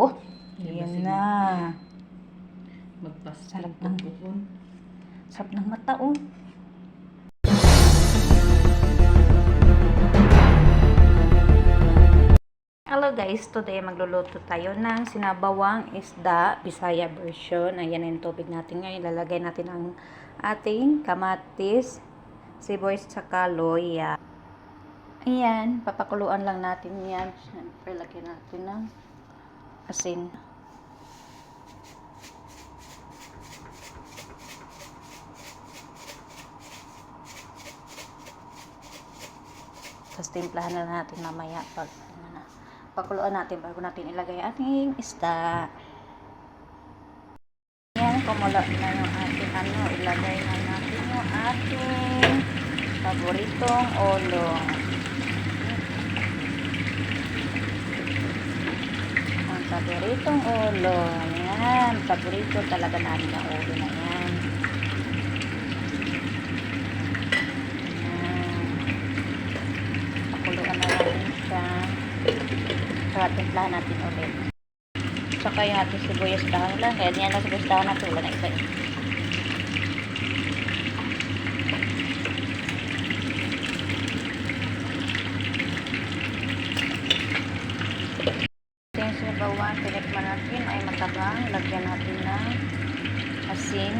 Oo. Yan na. Magpasarap Sarap ng buhon. Sarap ng mata, oh. Hello guys, today magluluto tayo ng sinabawang isda, Bisaya version. Ayan yung tubig natin ngayon. Ilalagay natin ang ating kamatis, sibuyas sa kaloya. Ayan, papakuluan lang natin yan. Siyempre, lagyan natin ng asin. Tapos timplahan na natin mamaya pag ano na. Pakuluan natin bago natin ilagay ating isda. Yan, kumulo na yung ating ano, ilagay na natin yung ating paboritong olo. Paboritong olo. Yan, paborito talaga namin ang ulo na yan. Pakuluan na natin siya. Saka timplahan natin ulit. Saka yung ating sibuyas dahon lang. Kaya yan lang sibuyas dahon natin. Wala na iba eh. Ito yung Tinikman natin ay matabang. Lagyan natin ng asin.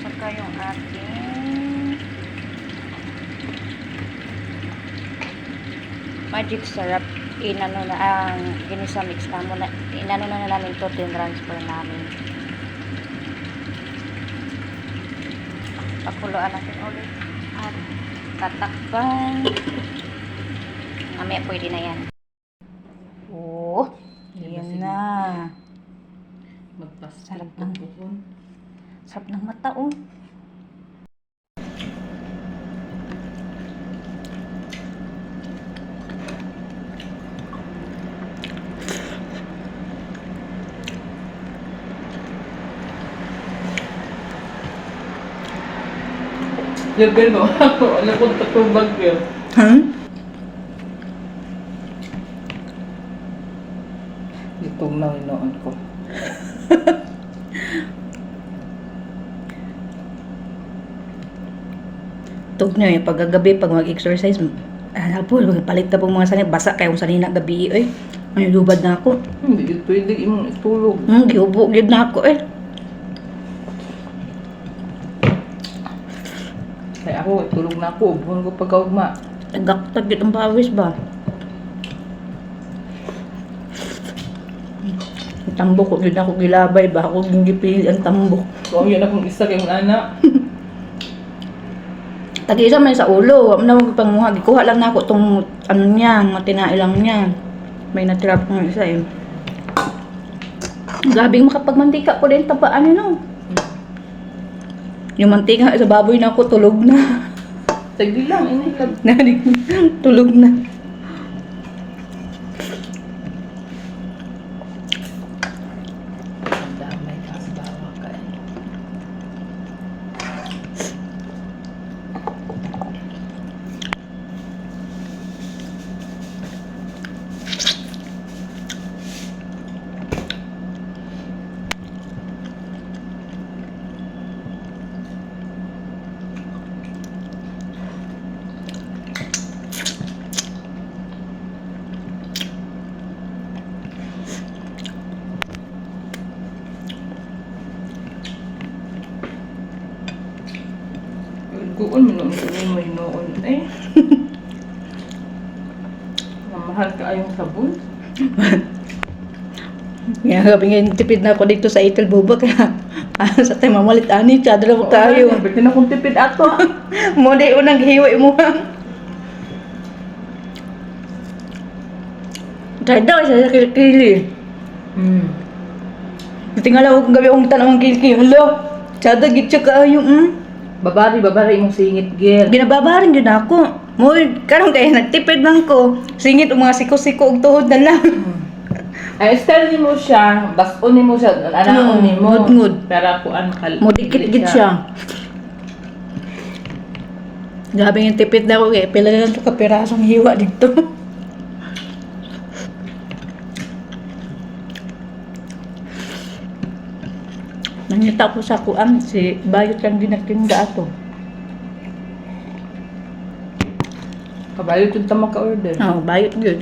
Saka yung ating magic syrup inano na ang ginisa mix na muna inano na, na namin to transfer namin pakuluan natin ulit at tatakpan. Mamaya pwede na yan. Oh yan na. Magpasarap Sarap ng ng- buhon. sarap ng mata oh Yung gano ako, alam ko tatubag yun. hmm? Itong na inoon ko. Tug nyo yung pagkagabi, pag mag-exercise, ano po, palit na po mga sanay, basa kayo kung sanay na gabi eh. Ay, lubad na ako. Hindi pwede imong itulog. Hmm, giubo, gid na ako eh. Kaya ako, itulog na ako. Buhon ko pagkaugma. Tagaktag yun ang pawis ba? Tambok ko, yun ako gilabay ba? Ako yung gipili ang tambok. Kung yun akong isa kayong anak. Tag-isa man sa ulo, wala na magpanguha. Gikuha lang na ako tong ano niya, matinae lang niya. May natira pa ng isa eh. Gabing makapagmantika ko din tabaan yun oh. Yung mantika sa baboy na ako, tulog na. Sagdi lang. Nalig, tulog na. Kuon mo noon kung mo noon eh. Namahal ka ayong sabon. Kaya sabi nga, tipid na ako dito sa Itel Bubak. Ah, sa tayo mamalit ani, tsada na tayo. Bitin akong tipid ato. Mo di unang hiwa mo. Dahil daw sa kilikili. Hmm. Tingala ko gabi ang tanong kilikili. Hello, tsada gitsa kaayo. Mm. Babari, babari imong singit, girl. Ginababaran yun ako. Mo, karon kaya nagtipid lang ko. Singit ang mga siko-siko og tuhod na lang. Ay, style ni mo siya, bason ni mo siya, anaon ni mo. ngud-ngud. Pero kuan kal. Mo dikit gid siya. Grabe yung tipid na ko eh. Pila na lang ito kapirasong hiwa dito. Nangita ko sa kuan si Bayot lang din nagtinda ato. Kabayo ito tama ka-order. Oh, Bayot good.